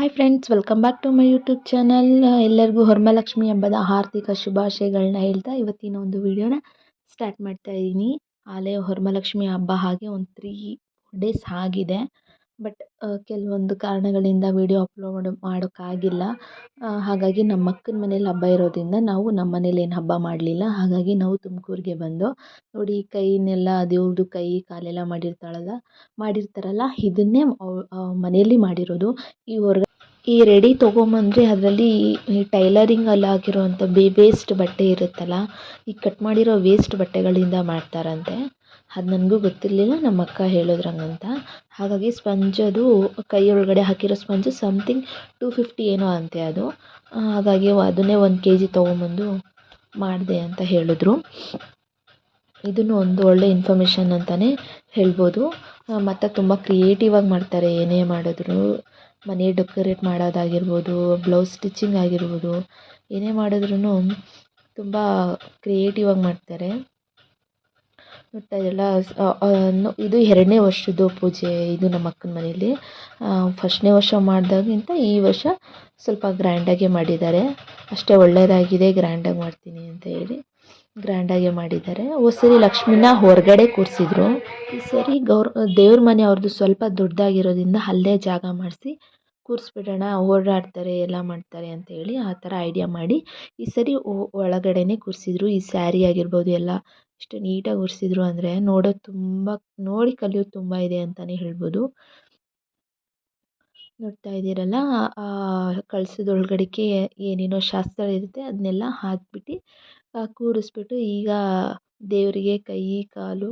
Hi friends welcome back to my YouTube channel ಎಲ್ಲರಿಗೂ ಹೊರಮಲಕ್ಷ್ಮಿ ಹಬ್ಬದ ಹಾರ್ದಿಕ ಶುಭಾಶಯಗಳನ್ನ ಹೇಳ್ತಾ ಇವತ್ತಿನ ಒಂದು ವಿಡಿಯೋನ ಸ್ಟಾರ್ಟ್ ಮಾಡ್ತಾ ಇದ್ದೀನಿ ಆಲೇ ಹೊರಮಲಕ್ಷ್ಮಿ ಹಬ್ಬ ಹಾಗೆ ಒಂದು ತ್ರೀ ಡೇಸ್ ಆಗಿದೆ. ಬಟ್ ಕೆಲವೊಂದು ಕಾರಣಗಳಿಂದ ವಿಡಿಯೋ ಅಪ್ಲೋಡ್ ಮಾಡೋಕ್ಕಾಗಿಲ್ಲ. ಹಾಗಾಗಿ ನಮ್ಮ ಅಕ್ಕನ ಮನೇಲಿ ಹಬ್ಬ ಇರೋದರಿಂದ ನಾವು ನಮ್ಮ ಮನೇಲಿ ಏನು ಹಬ್ಬ ಮಾಡಲಿಲ್ಲ. ಹಾಗಾಗಿ ನಾವು ತುಮಕೂರಿಗೆ ಬಂದು, ನೋಡಿ ಕೈನೆಲ್ಲ ದೇವ್ರದ್ದು ಕೈ, ಕಾಲೆಲ್ಲ ಮಾಡಿರ್ತಾಳಲ್ಲ, ಮಾಡಿರ್ತಾರಲ್ಲ, ಇದನ್ನೇ ಮನೆಯಲ್ಲಿ ಮಾಡಿರೋದು. ಈ ಹೊರ್ಗ, ಈ ರೆಡಿ ತೊಗೊಂಬಂದರೆ ಅದರಲ್ಲಿ ಈ ಟೈಲರಿಂಗಲ್ಲಿ ಆಗಿರೋವಂಥ ಬೇ, ವೇಸ್ಟ್ ಬಟ್ಟೆ ಇರುತ್ತಲ್ಲ, ಈ ಕಟ್ ಮಾಡಿರೋ ವೇಸ್ಟ್ ಬಟ್ಟೆಗಳಿಂದ ಮಾಡ್ತಾರಂತೆ. ಅದು ನನಗೂ ಗೊತ್ತಿರಲಿಲ್ಲ ನಮ್ಮ ಅಕ್ಕ ಹೇಳಿದ್ರು ಹಾಗಾಗಿ ಸ್ಪಂಜ್ ಅದು ಕೈ ಒಳಗಡೆ ಹಾಕಿರೋ ಸ್ಪಂಜು ಸಮ್ಥಿಂಗ್ ಟೂ ಫಿಫ್ಟಿ ಏನೋ ಅಂತೆ ಅದು. ಹಾಗಾಗಿ ಅದನ್ನೇ ಒಂದು ಕೆ ಜಿ ತೊಗೊಂಬಂದು ಮಾಡಿದೆ ಅಂತ ಹೇಳಿದ್ರು. ಇದನ್ನು ಒಂದು ಒಳ್ಳೆ ಇನ್ಫಾರ್ಮೇಷನ್ ಅಂತಲೇ ಹೇಳ್ಬೋದು. ಮತ್ತು ತುಂಬ ಕ್ರಿಯೇಟಿವ್ ಆಗಿ ಮಾಡ್ತಾರೆ, ಏನೇ ಮಾಡಿದ್ರು. ಮನೆ ಡೆಕೋರೇಟ್ ಮಾಡೋದಾಗಿರ್ಬೋದು ಬ್ಲೌಸ್ ಸ್ಟಿಚಿಂಗ್ ಆಗಿರ್ಬೋದು, ಏನೇ ಮಾಡಿದ್ರೂ ತುಂಬ ಕ್ರಿಯೇಟಿವ್ ಆಗಿ ಮಾಡ್ತಾರೆ. ಇದ್ದೀರಲ್ಲ ಇದು ಎರಡನೇ ವರ್ಷದ್ದು ಪೂಜೆ ಇದು ನಮ್ಮ ಅಕ್ಕನ ಮನೆಯಲ್ಲಿ. ಫಸ್ಟ್ನೇ ವರ್ಷ ಮಾಡಿದಾಗಿಂತ ಈ ವರ್ಷ ಸ್ವಲ್ಪ ಗ್ರ್ಯಾಂಡಾಗೆ ಮಾಡಿದ್ದಾರೆ. ಅಷ್ಟೇ ಒಳ್ಳೆಯದಾಗಿದೆ ಗ್ರ್ಯಾಂಡಾಗಿ ಮಾಡ್ತೀನಿ ಅಂತ ಹೇಳಿ ಗ್ರ್ಯಾಂಡಾಗೆ ಮಾಡಿದ್ದಾರೆ. ಸರಿ, ಲಕ್ಷ್ಮಿನ ಹೊರಗಡೆ ಕೂರಿಸಿದ್ರು. ಈ ಸರಿ ಗೌರ್, ದೇವ್ರ ಮನೆ ಅವ್ರದ್ದು ಸ್ವಲ್ಪ ದೊಡ್ಡದಾಗಿರೋದ್ರಿಂದ ಅಲ್ಲೇ ಜಾಗ ಮಾಡಿಸಿ ಕೂರಿಸ್ಬಿಡೋಣ, ಓಡಾಡ್ತಾರೆ, ಎಲ್ಲ ಮಾಡ್ತಾರೆ ಅಂತ ಹೇಳಿ ಆ ಥರ ಐಡಿಯಾ ಮಾಡಿ ಈ ಸರಿ ಒಳಗಡೆನೇ ಕೂರಿಸಿದ್ರು. ಈ ಸ್ಯಾರಿ ಆಗಿರ್ಬೋದು, ಎಲ್ಲ ಎಷ್ಟು ನೀಟಾಗಿ ಒರೆಸಿದ್ರು ಅಂದರೆ ನೋಡೋದು ತುಂಬ, ನೋಡಿ ಕಲಿಯೋದು ತುಂಬ ಇದೆ ಅಂತಲೇ ಹೇಳ್ಬೋದು. ನೋಡ್ತಾ ಇದ್ದೀರಲ್ಲ ಕಳಸದ ಒಳಗಡೆಗೆ ಏನೇನೋ ಶಾಸ್ತ್ರ ಇರುತ್ತೆ ಅದನ್ನೆಲ್ಲ ಹಾಕ್ಬಿಟ್ಟು ಕೂರಿಸ್ಬಿಟ್ಟು ಈಗ ದೇವರಿಗೆ ಕೈ, ಕಾಲು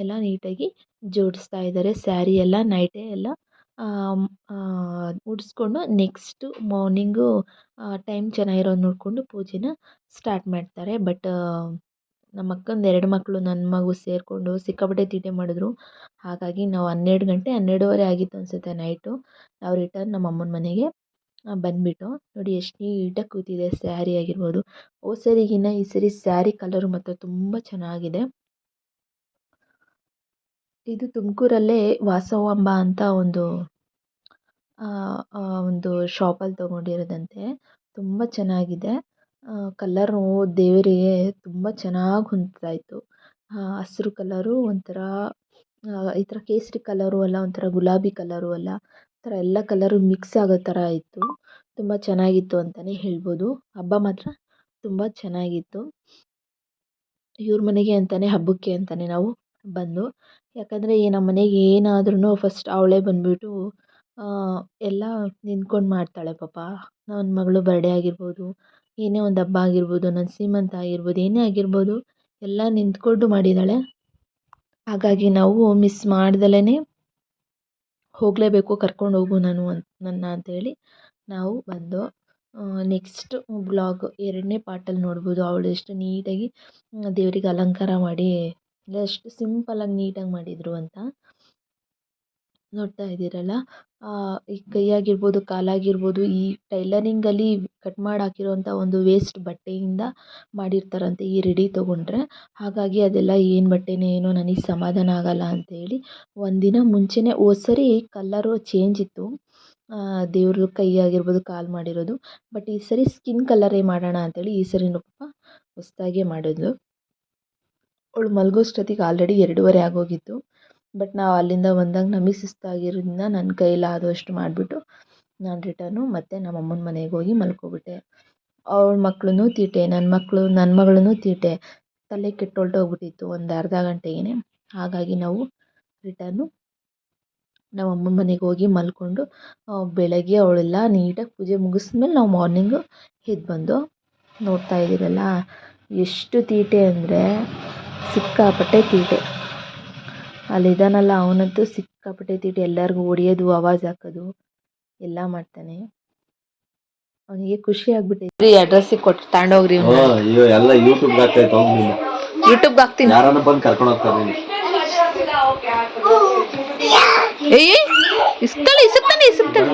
ಎಲ್ಲ ನೀಟಾಗಿ ಜೋಡಿಸ್ತಾ ಇದ್ದಾರೆ. ಸ್ಯಾರಿ ಎಲ್ಲ, ನೈಟೇ ಎಲ್ಲ ಉಡಿಸ್ಕೊಂಡು ನೆಕ್ಸ್ಟು ಮಾರ್ನಿಂಗು ಟೈಮ್ ಚೆನ್ನಾಗಿರೋದು ನೋಡಿಕೊಂಡು ಪೂಜೆನ ಸ್ಟಾರ್ಟ್ ಮಾಡ್ತಾರೆ. ಬಟ್ ನಮ್ಮ ಅಕ್ಕಂದು ಎರಡು ಮಕ್ಕಳು ನನ್ನ ಮಗು ಸೇರಿಕೊಂಡು ಸಿಕ್ಕಾಪಟ್ಟೆ ತೀಟೆ ಮಾಡಿದ್ರು. ಹಾಗಾಗಿ ನಾವು ಹನ್ನೆರಡು ಗಂಟೆ ಹನ್ನೆರಡುವರೆ ಆಗಿತ್ತು ಅನಿಸುತ್ತೆ ನೈಟು ನಾವು ರಿಟರ್ನ್ ನಮ್ಮ ಅಮ್ಮನ ಮನೆಗೆ ಬಂದುಬಿಟ್ಟು. ನೋಡಿ ಎಷ್ಟು ನೀಟಾಗಿ ಕೂತಿದೆ ಸ್ಯಾರಿ ಆಗಿರ್ಬೋದು. ಓ ಸರಿಗಿನ್ನ ಈ ಸರಿ ಸ್ಯಾರಿ ಕಲರು ಮಾತ್ರ ತುಂಬ ಚೆನ್ನಾಗಿದೆ. ಇದು ತುಮಕೂರಲ್ಲೇ ವಾಸವಾಂಬ ಅಂತ ಒಂದು ಒಂದು ಶಾಪಲ್ಲಿ ತೊಗೊಂಡಿರೋದಂತೆ. ತುಂಬ ಚೆನ್ನಾಗಿದೆ. ಕಲ್ಲರು ದೇವರಿಗೆ ತುಂಬ ಚೆನ್ನಾಗಿ ಹೊಂದ್ತಾ ಇತ್ತು ಹಸ್ರು ಕಲರು ಒಂಥರ ಈ ಥರ ಕೇಸರಿ ಕಲರು ಅಲ್ಲ, ಒಂಥರ ಗುಲಾಬಿ ಕಲರು ಅಲ್ಲ, ಈ ಥರ ಎಲ್ಲ ಕಲರು ಮಿಕ್ಸ್ ಆಗೋ ಥರ ಇತ್ತು. ತುಂಬ ಚೆನ್ನಾಗಿತ್ತು ಅಂತಲೇ ಹೇಳ್ಬೋದು. ಹಬ್ಬ ಮಾತ್ರ ತುಂಬ ಚೆನ್ನಾಗಿತ್ತು. ಇವ್ರ ಮನೆಗೆ ಅಂತಲೇ ಹಬ್ಬಕ್ಕೆ ಅಂತಲೇ ನಾವು ಬಂದು, ಯಾಕಂದರೆ ಈ ನಮ್ಮ ಮನೆಗೆ ಏನಾದ್ರೂ ಫಸ್ಟ್ ಅವಳೇ ಬಂದುಬಿಟ್ಟು ಎಲ್ಲ ನಿಂತ್ಕೊಂಡು ಮಾಡ್ತಾಳೆ ಪಾಪ. ನನ್ನ ಮಗಳು ಬರ್ಡೇ ಆಗಿರ್ಬೋದು ಏನೇ ಒಂದು ಹಬ್ಬ ಆಗಿರ್ಬೋದು ನನ್ನ ಸೀಮಂತ ಆಗಿರ್ಬೋದು, ಏನೇ ಆಗಿರ್ಬೋದು, ಎಲ್ಲ ನಿಂತ್ಕೊಂಡು ಮಾಡಿದ್ದಾಳೆ. ಹಾಗಾಗಿ ನಾವು ಮಿಸ್ ಮಾಡ್ದಲೇ ಹೋಗಲೇಬೇಕು, ಕರ್ಕೊಂಡು ಹೋಗು ನಾನು ಅಂತ ನನ್ನ ಅಂತೇಳಿ ನಾವು ಬಂದು ನೆಕ್ಸ್ಟ್ ಬ್ಲಾಗ್ ಎರಡನೇ ಪಾರ್ಟಲ್ಲಿ ನೋಡ್ಬೋದು. ಅವಳು ಎಷ್ಟು ನೀಟಾಗಿ ದೇವರಿಗೆ ಅಲಂಕಾರ ಮಾಡಿ ಎಷ್ಟು ಸಿಂಪಲ್ಲಾಗಿ ನೀಟಾಗಿ ಮಾಡಿದರು ಅಂತ. ನೋಡ್ತಾ ಇದ್ದೀರಲ್ಲ? ಈ ಕೈಯಾಗಿರ್ಬೋದು ಕಾಲಾಗಿರ್ಬೋದು ಈ ಟೈಲರಿಂಗಲ್ಲಿ ಕಟ್ ಮಾಡಿ ಹಾಕಿರೋಂಥ ಒಂದು ವೇಸ್ಟ್ ಬಟ್ಟೆಯಿಂದ ಮಾಡಿರ್ತಾರಂತೆ ಈ ರೆಡಿ ತೊಗೊಂಡ್ರೆ. ಹಾಗಾಗಿ ಅದೆಲ್ಲ ಏನು ಬಟ್ಟೆನೇ ಏನೋ ನನಗೆ ಸಮಾಧಾನ ಆಗೋಲ್ಲ ಅಂತೇಳಿ ಒಂದಿನ ಮುಂಚೆನೇ ಹೋದ್ ಸರಿ ಕಲ್ಲರು ಚೇಂಜ್ ಇತ್ತು. ದೇವ್ರ ಕೈ ಆಗಿರ್ಬೋದು ಕಾಲು ಮಾಡಿರೋದು. ಬಟ್ ಈ ಸರಿ ಸ್ಕಿನ್ ಕಲರೇ ಮಾಡೋಣ ಅಂತೇಳಿ ಈ ಸರಿ ಪಾಪ ಹೊಸ್ದಾಗೆ ಮಾಡಿದ್ಲು. ಅವಳು ಮಲಗೋಷ್ಟೊತ್ತಿಗೆ ಆಲ್ರೆಡಿ ಎರಡೂವರೆ ಆಗೋಗಿತ್ತು. ಬಟ್ ನಾವು ಅಲ್ಲಿಂದ ಬಂದಾಗ ನಮಗೆ ಸುಸ್ತಾಗಿರೋದ್ರಿಂದ ನನ್ನ ಕೈಲಾದಷ್ಟು ಮಾಡಿಬಿಟ್ಟು ನಾನು ರಿಟರ್ನು ಮತ್ತೆ ನಮ್ಮ ಅಮ್ಮನ ಮನೆಗೆ ಹೋಗಿ ಮಲ್ಕೊಬಿಟ್ಟೆ. ಅವ್ಳ ಮಕ್ಳೂ ತೀಟೆ ನನ್ನ ಮಕ್ಕಳು ನನ್ನ ಮಗಳೂ ತೀಟೆ. ತಲೆ ಕೆಟ್ಟು ಹೊರ್ಟೋಗ್ಬಿಟ್ಟಿತ್ತು ಒಂದು ಅರ್ಧ ಗಂಟೆಗೇ ಹಾಗಾಗಿ ನಾವು ರಿಟರ್ನು ನಮ್ಮ ಅಮ್ಮನ ಮನೆಗೆ ಹೋಗಿ ಮಲ್ಕೊಂಡು ಬೆಳಗ್ಗೆ ಅವಳೆಲ್ಲ ನೀಟಾಗಿ ಪೂಜೆ ಮುಗಿಸ್ಮೇಲೆ ನಾವು ಮಾರ್ನಿಂಗು ಎದ್ದು ಬಂದು ನೋಡ್ತಾ ಇದ್ದೀರಲ್ಲ ಎಷ್ಟು ತೀಟೆ ಅಂದರೆ ಸಿಕ್ಕಾಪಟ್ಟೆ ತೀಟೆ. ಅಲ್ಲಿದ್ದಾನಲ್ಲ ಅವನಂತೂ ಸಿಕ್ಕಾಪಟ್ಟೆ ತಿಟ್ಟು ಎಲ್ಲರಿಗೂ ಹೊಡಿಯೋದು ಆವಾಜ್ ಹಾಕೋದು ಎಲ್ಲ ಮಾಡ್ತಾನೆ. ಅವನಿಗೆ ಖುಷಿ ಆಗ್ಬಿಟ್ಟೈತೆ ಅಡ್ರೆಸ್ ಕೊಟ್ಟು ತಗೊಂಡೋಗ್ರಿ ಅಯ್ಯೋ ಎಲ್ಲ ಯೂಟ್ಯೂಬ್ ಯೂಟ್ಯೂಬ್ ಹಾಕ್ತೀನಿ. ಯಾರನ್ನ ಬಂದು ಕರ್ಕೊಂಡು ಹೋಗ್ತಾರೆ ಏಯ್ ಇಸ್ಕೊಳ್ಳಿ ಇಸುತ್ತಾನೆ ಇಸುತ್ತಾನೆ